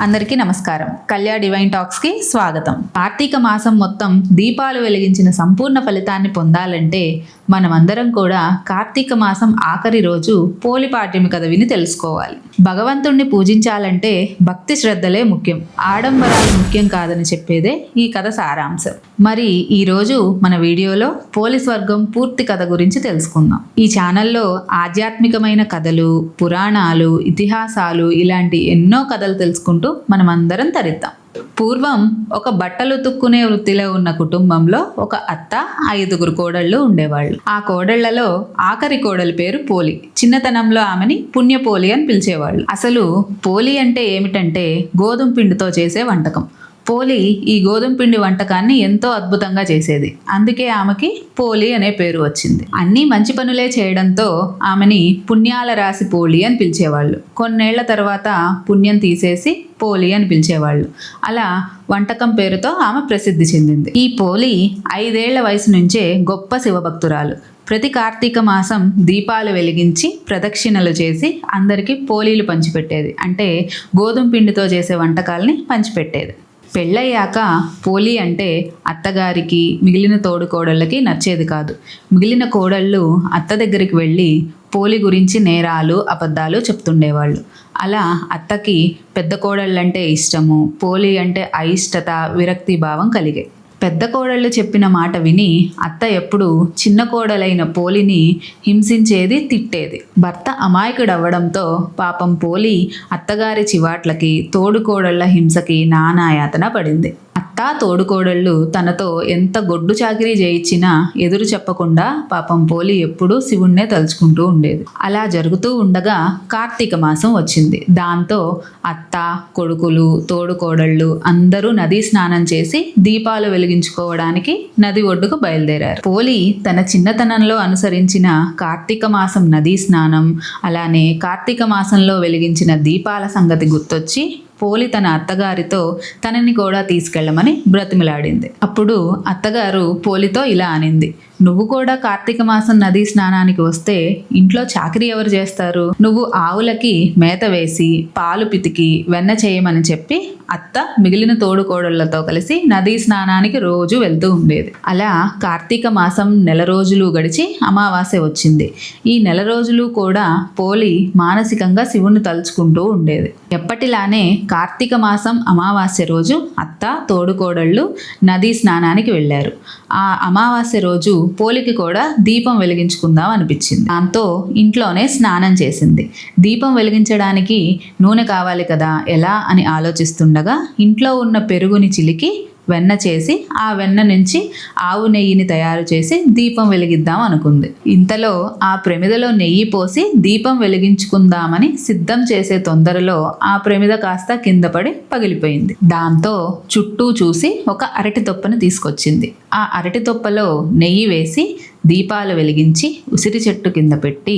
అందరికీ నమస్కారం. కళ్యాణ్ డివైన్ టాక్స్కి స్వాగతం. కార్తీక మాసం మొత్తం దీపాలు వెలిగించిన సంపూర్ణ ఫలితాన్ని పొందాలంటే మనమందరం కూడా కార్తీక మాసం ఆఖరి రోజు పోలిపాడ్యమి కథ విని తెలుసుకోవాలి. భగవంతుణ్ణి పూజించాలంటే భక్తి శ్రద్ధలే ముఖ్యం. ఆడంబరాలు ముఖ్యం కాదని చెప్పేదే ఈ కథ సారాంశం. మరి ఈరోజు మన వీడియోలో పోలీస్ వర్గం పూర్తి కథ గురించి తెలుసుకుందాం. ఈ ఛానల్లో ఆధ్యాత్మికమైన కథలు పురాణాలు ఇతిహాసాలు ఇలాంటి ఎన్నో కథలు తెలుసుకుంటూ మనమందరం తరిద్దాం. పూర్వం ఒక బట్టలు తుక్కునే వృత్తిలో ఉన్న కుటుంబంలో ఒక అత్త ఐదుగురు కోడళ్ళు ఉండేవాళ్ళు. ఆ కోడళ్ళలో ఆఖరి కోడలి పేరు పోలి చిన్నతనంలో ఆమెని పుణ్యపోలి అని పిలిచేవాళ్ళు. అసలు పోలి అంటే ఏమిటంటే గోధుమ పిండితో చేసే వంటకం. పోలి ఈ గోధుమ పిండి వంటకాన్ని ఎంతో అద్భుతంగా చేసేది. అందుకే ఆమెకి పోలి అనే పేరు వచ్చింది. అన్నీ మంచి పనులే చేయడంతో ఆమెని పుణ్యాల రాసి పోలి అని పిలిచేవాళ్ళు. కొన్నేళ్ళ తర్వాత పుణ్యం తీసేసి పోలి అని పిలిచేవాళ్ళు. అలా వంటకం పేరుతో ఆమె ప్రసిద్ధి చెందింది. ఈ పోలి ఐదేళ్ళ వయసు నుంచే గొప్ప శివభక్తురాలు. ప్రతి కార్తీక మాసం దీపాలు వెలిగించి ప్రదక్షిణలు చేసి అందరికీ పోలీలు పంచిపెట్టేది. అంటే గోధుమ పిండితో చేసే వంటకాలని పంచిపెట్టేది. పెళ్ళయ్యాక పోలి అంటే అత్తగారికి మిగిలిన తోడు కోడళ్ళకి నచ్చేది కాదు. మిగిలిన కోడళ్ళు అత్త దగ్గరికి వెళ్ళి పోలి గురించి నేరాలు అబద్ధాలు చెప్తుండేవాళ్ళు. అలా అత్తకి పెద్ద కోడళ్ళంటే ఇష్టము పోలి అంటే అయిష్టత విరక్తి భావం కలిగాయి పెద్ద కోడళ్ళు చెప్పిన మాట విని అత్త ఎప్పుడు చిన్న కోడలైన పోలిని హింసించేది తిట్టేది. భర్త అమాయకుడవ్వడంతో పాపం పోలి అత్తగారి చివాట్లకి తోడు కోడళ్ళ హింసకి నానాయాతన పడింది. అత్త తోడుకోడళ్ళు తనతో ఎంత గొడ్డు చాకిరీ చేయించినా ఎదురు చెప్పకుండా పాపం పోలి ఎప్పుడూ శివుణ్ణే తలుచుకుంటూ ఉండేది. అలా జరుగుతూ ఉండగా కార్తీక మాసం వచ్చింది. దాంతో అత్త కొడుకులు తోడుకోడళ్ళు అందరూ నదీ స్నానం చేసి దీపాలు వెలిగించుకోవడానికి నది ఒడ్డుకు బయలుదేరారు. పోలి తన చిన్నతనంలో అనుసరించిన కార్తీక మాసం నదీ స్నానం అలానే కార్తీక మాసంలో వెలిగించిన దీపాల సంగతి గుర్తొచ్చి పోలి తన అత్తగారితో తనని కూడా తీసుకెళ్ళమని బ్రతిమిలాడింది. అప్పుడు అత్తగారు పోలితో ఇలా అనింది. నువ్వు కూడా కార్తీక మాసం నదీ స్నానానికి వస్తే ఇంట్లో చాకరీ ఎవరు చేస్తారు? నువ్వు ఆవులకి మేత వేసి పాలు పితికి వెన్న చేయమని చెప్పి అత్త మిగిలిన తోడుకోడళ్ళతో కలిసి నదీ స్నానానికి రోజు వెళ్తూ ఉండేది. అలా కార్తీక మాసం నెల రోజులు గడిచి అమావాస్య వచ్చింది. ఈ నెల రోజులు కూడా పోలి మానసికంగా శివుణ్ణి తలుచుకుంటూ ఉండేది. ఎప్పటిలానే కార్తీక మాసం అమావాస్య రోజు అత్త తోడుకోడళ్ళు నదీ స్నానానికి వెళ్ళారు. ఆ అమావాస్య రోజు పోలికి కూడా దీపం వెలిగించుకుందాం అనిపించింది. దాంతో ఇంట్లోనే స్నానం చేసింది. దీపం వెలిగించడానికి నూనె కావాలి కదా ఎలా అని ఆలోచిస్తుండగా ఇంట్లో ఉన్న పెరుగుని చిలికి వెన్న చేసి ఆ వెన్న నుంచి ఆవు నెయ్యిని తయారు చేసి దీపం వెలిగిద్దాం అనుకుంది. ఇంతలో ఆ ప్రమిదలో నెయ్యి పోసి దీపం వెలిగించుకుందామని సిద్ధం చేసే తొందరలో ఆ ప్రమిద కాస్త కింద పడి పగిలిపోయింది. దాంతో చుట్టూ చూసి ఒక అరటి తొప్పని తీసుకొచ్చింది. ఆ అరటి తొప్పలో నెయ్యి వేసి దీపాలు వెలిగించి ఉసిరి చెట్టు కింద పెట్టి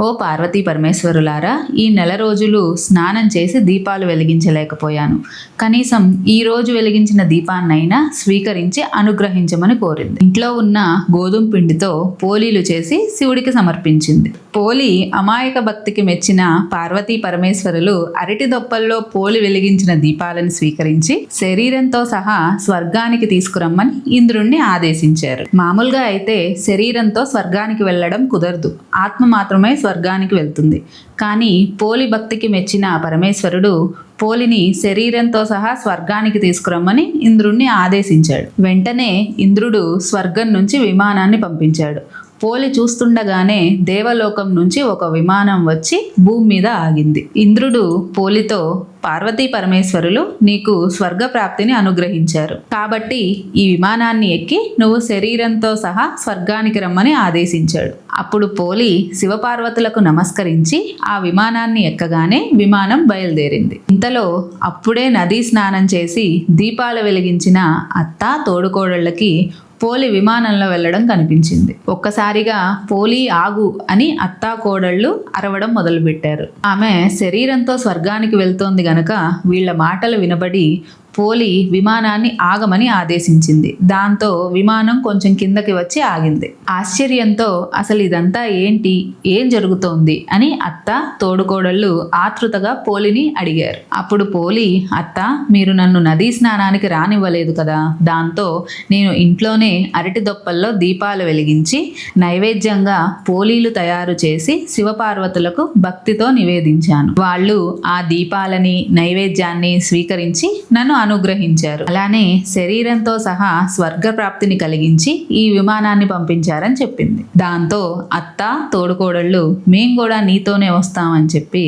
ఓ పార్వతీ పరమేశ్వరులారా ఈ నెల రోజులు స్నానం చేసి దీపాలు వెలిగించలేకపోయాను. కనీసం ఈ రోజు వెలిగించిన దీపాన్నైనా స్వీకరించి అనుగ్రహించమని కోరింది. ఇంట్లో ఉన్న గోధుమ పిండితో పోలీలు చేసి శివుడికి సమర్పించింది. పోలి అమాయక భక్తికి మెచ్చిన పార్వతీ పరమేశ్వరులు అరటి దొప్పల్లో పోలి వెలిగించిన దీపాలను స్వీకరించి శరీరంతో సహా స్వర్గానికి తీసుకురమ్మని ఇంద్రుణ్ణి ఆదేశించారు. మామూలుగా అయితే శరీరంతో స్వర్గానికి వెళ్ళడం కుదరదు. ఆత్మ మాత్రమే స్వర్గానికి వెళ్తుంది. కానీ పోలి భక్తికి మెచ్చిన పరమేశ్వరుడు పోలిని శరీరంతో సహా స్వర్గానికి తీసుకురమ్మని ఇంద్రుణ్ణి ఆదేశించాడు. వెంటనే ఇంద్రుడు స్వర్గం నుంచి విమానాన్ని పంపించాడు. పోలి చూస్తుండగానే దేవలోకం నుంచి ఒక విమానం వచ్చి భూమి మీద ఆగింది. ఇంద్రుడు పోలితో పార్వతీ పరమేశ్వరులు నీకు స్వర్గ ప్రాప్తిని అనుగ్రహించారు. కాబట్టి ఈ విమానాన్ని ఎక్కి నువ్వు శరీరంతో సహా స్వర్గానికి రమ్మని ఆదేశించాడు. అప్పుడు పోలి శివపార్వతులకు నమస్కరించి ఆ విమానాన్ని ఎక్కగానే విమానం బయలుదేరింది. ఇంతలో అప్పుడే నదీ స్నానం చేసి దీపాలు వెలిగించిన అత్త తోడుకోడళ్ళకి పోలి విమానంలో వెళ్ళడం కనిపించింది. ఒక్కసారిగా పోలి ఆగు అని అత్తా కోడళ్ళు అరవడం మొదలుపెట్టారు. ఆమె శరీరంతో స్వర్గానికి వెళ్తోంది గనక వీళ్ళ మాటలు వినబడి పోలి విమానాన్ని ఆగమని ఆదేశించింది. దాంతో విమానం కొంచెం కిందకి వచ్చి ఆగింది. ఆశ్చర్యంతో అసలు ఇదంతా ఏంటి? ఏం జరుగుతోంది? అని అత్త తోడుకోడళ్ళు ఆతృతగా పోలిని అడిగారు. అప్పుడు పోలి అత్త మీరు నన్ను నదీ స్నానానికి రానివ్వలేదు కదా? దాంతో నేను ఇంట్లోనే అరటి దొప్పల్లో దీపాలు వెలిగించి నైవేద్యంగా పోలీలు తయారు చేసి శివపార్వతులకు భక్తితో నివేదించాను. వాళ్ళు ఆ దీపాలని నైవేద్యాన్ని స్వీకరించి నన్ను అనుగ్రహించారు. అలానే శరీరంతో సహా స్వర్గ ప్రాప్తిని కలిగించి ఈ విమానాన్ని పంపించారని చెప్పింది. దాంతో అత్త తోడుకోడళ్ళు మేం కూడా నీతోనే వస్తామని చెప్పి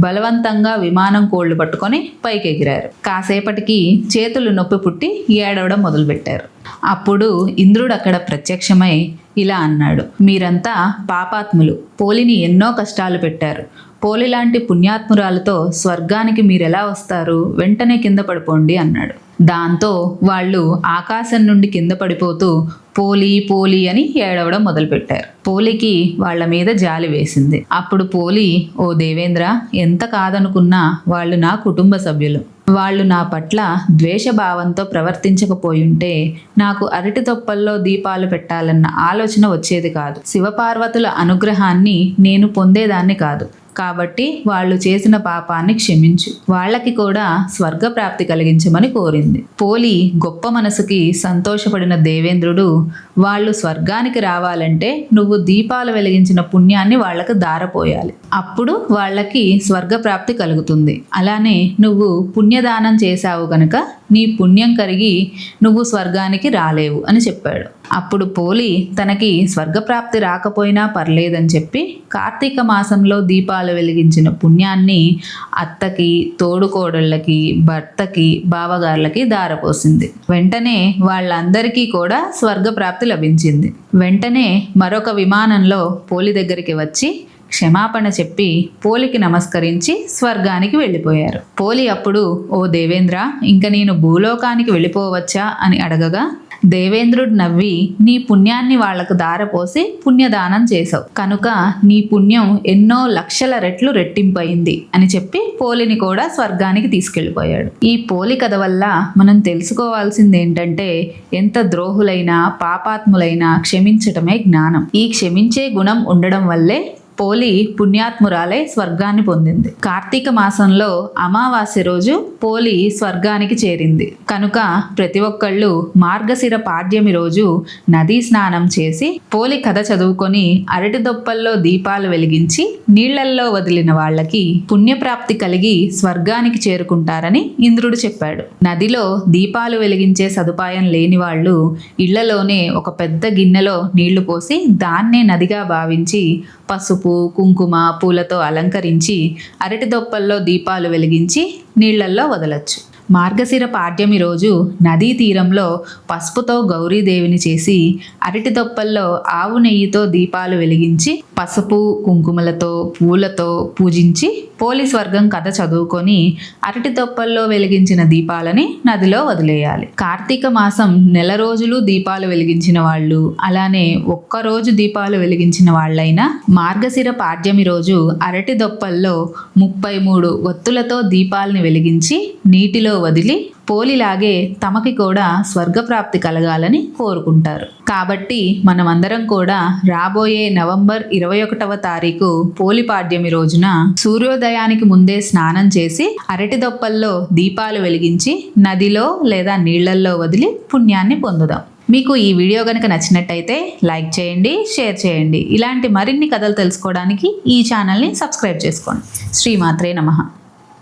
బలవంతంగా విమానం కోళ్ళు పట్టుకొని పైకి ఎగిరారు కాసేపటికి చేతులు నొప్పి పుట్టి ఏడవడం మొదలుపెట్టారు. అప్పుడు ఇంద్రుడు అక్కడ ప్రత్యక్షమై ఇలా అన్నాడు. మీరంతా పాపాత్ములు. పోలిని ఎన్నో కష్టాలు పెట్టారు. పోలి లాంటి పుణ్యాత్మురాలతో స్వర్గానికి మీరెలా వస్తారు? వెంటనే కింద పడిపోండి అన్నాడు. దాంతో వాళ్ళు ఆకాశం నుండి కింద పడిపోతూ పోలి పోలి అని ఏడవడం మొదలుపెట్టారు. పోలికి వాళ్ళ మీద జాలి వేసింది. అప్పుడు పోలి ఓ దేవేంద్ర ఎంత కాదనుకున్నా వాళ్ళు నా కుటుంబ సభ్యులు. వాళ్ళు నా పట్ల ద్వేషభావంతో ప్రవర్తించకపోయుంటే నాకు అరటి తొప్పల్లో దీపాలు పెట్టాలన్న ఆలోచన వచ్చేది కాదు. శివపార్వతుల అనుగ్రహాన్ని నేను పొందేదాన్ని కాదు. కాబట్టి వాళ్ళు చేసిన పాపాన్ని క్షమించు. వాళ్ళకి కూడా స్వర్గప్రాప్తి కలిగించమని కోరింది. పోలి గొప్ప మనసుకి సంతోషపడిన దేవేంద్రుడు వాళ్ళు స్వర్గానికి రావాలంటే నువ్వు దీపాలు వెలిగించిన పుణ్యాన్ని వాళ్ళకు దారపోయాలి. అప్పుడు వాళ్ళకి స్వర్గప్రాప్తి కలుగుతుంది. అలానే నువ్వు పుణ్యదానం చేశావు కనుక నీ పుణ్యం కరిగి నువ్వు స్వర్గానికి రాలేవు అని చెప్పాడు. అప్పుడు పోలి తనకి స్వర్గప్రాప్తి రాకపోయినా పర్లేదని చెప్పి కార్తీక మాసంలో దీపాలు వెలిగించిన పుణ్యాన్ని అత్తకి తోడుకోడళ్ళకి భర్తకి బావగార్లకి దారపోసింది. వెంటనే వాళ్ళందరికీ కూడా స్వర్గప్రాప్తి లభించింది. వెంటనే మరొక విమానంలో పోలి దగ్గరికి వచ్చి క్షమాపణ చెప్పి పోలికి నమస్కరించి స్వర్గానికి వెళ్ళిపోయారు. పోలి అప్పుడు ఓ దేవేంద్ర ఇంక నేను భూలోకానికి వెళ్ళిపోవచ్చా? అని అడగగా దేవేంద్రుడు నవ్వి నీ పుణ్యాన్ని వాళ్ళకు దారపోసి పుణ్యదానం చేసావు కనుక నీ పుణ్యం ఎన్నో లక్షల రెట్లు రెట్టింపయింది అని చెప్పి పోలిని కూడా స్వర్గానికి తీసుకెళ్ళిపోయాడు. ఈ పోలి కథ వల్ల మనం తెలుసుకోవాల్సింది ఏంటంటే ఎంత ద్రోహులైనా పాపాత్ములైనా క్షమించటమే జ్ఞానం. ఈ క్షమించే గుణం ఉండడం వల్లే పోలి పుణ్యాత్మురాలై స్వర్గాన్ని పొందింది. కార్తీక మాసంలో అమావాస్య రోజు పోలి స్వర్గానికి చేరింది. కనుక ప్రతి ఒక్కళ్ళు మార్గశిర పాడ్యమి రోజు నదీ స్నానం చేసి పోలి కథ చదువుకొని అరటి దొప్పల్లో దీపాలు వెలిగించి నీళ్ళల్లో వదిలిన వాళ్ళకి పుణ్యప్రాప్తి కలిగి స్వర్గానికి చేరుకుంటారని ఇంద్రుడు చెప్పాడు. నదిలో దీపాలు వెలిగించే సదుపాయం లేని వాళ్ళు ఇళ్ళలోనే ఒక పెద్ద గిన్నెలో నీళ్ళు పోసి దాన్నే నదిగా భావించి పసుపు కుంకుమ పూలతో అలంకరించి అరటి దొప్పల్లో దీపాలు వెలిగించి నీళ్ళల్లో వదలచ్చు. మార్గశిర పాడ్యమి రోజు నదీ తీరంలో పసుపుతో గౌరీదేవిని చేసి అరటి దొప్పల్లో ఆవు నెయ్యితో దీపాలు వెలిగించి పసుపు కుంకుమలతో పూలతో పూజించి పోలీస్ వర్గం కథ చదువుకొని అరటి దొప్పల్లో వెలిగించిన దీపాలని నదిలో వదిలేయాలి. కార్తీక మాసం నెల రోజులు దీపాలు వెలిగించిన వాళ్ళు అలానే ఒక్క రోజు దీపాలు వెలిగించిన వాళ్ళైనా మార్గశిర పాడ్యమి రోజు అరటి దొప్పల్లో ముప్పై మూడు ఒత్తులతో దీపాలని వెలిగించి నీటిలో వదిలి పోలిలాగే తమకి కూడా స్వర్గప్రాప్తి కలగాలని కోరుకుంటారు. కాబట్టి మనమందరం కూడా రాబోయే నవంబర్ ఇరవై ఒకటవ తారీఖు పోలిపాడ్యమి రోజున సూర్యోదయానికి ముందే స్నానం చేసి అరటి దొప్పల్లో దీపాలు వెలిగించి నదిలో లేదా నీళ్ళల్లో వదిలి పుణ్యాన్ని పొందుదాం. మీకు ఈ వీడియో కనుక నచ్చినట్టయితే లైక్ చేయండి షేర్ చేయండి. ఇలాంటి మరిన్ని కథలు తెలుసుకోవడానికి ఈ ఛానల్ని సబ్స్క్రైబ్ చేసుకోండి. శ్రీమాత్రే నమః.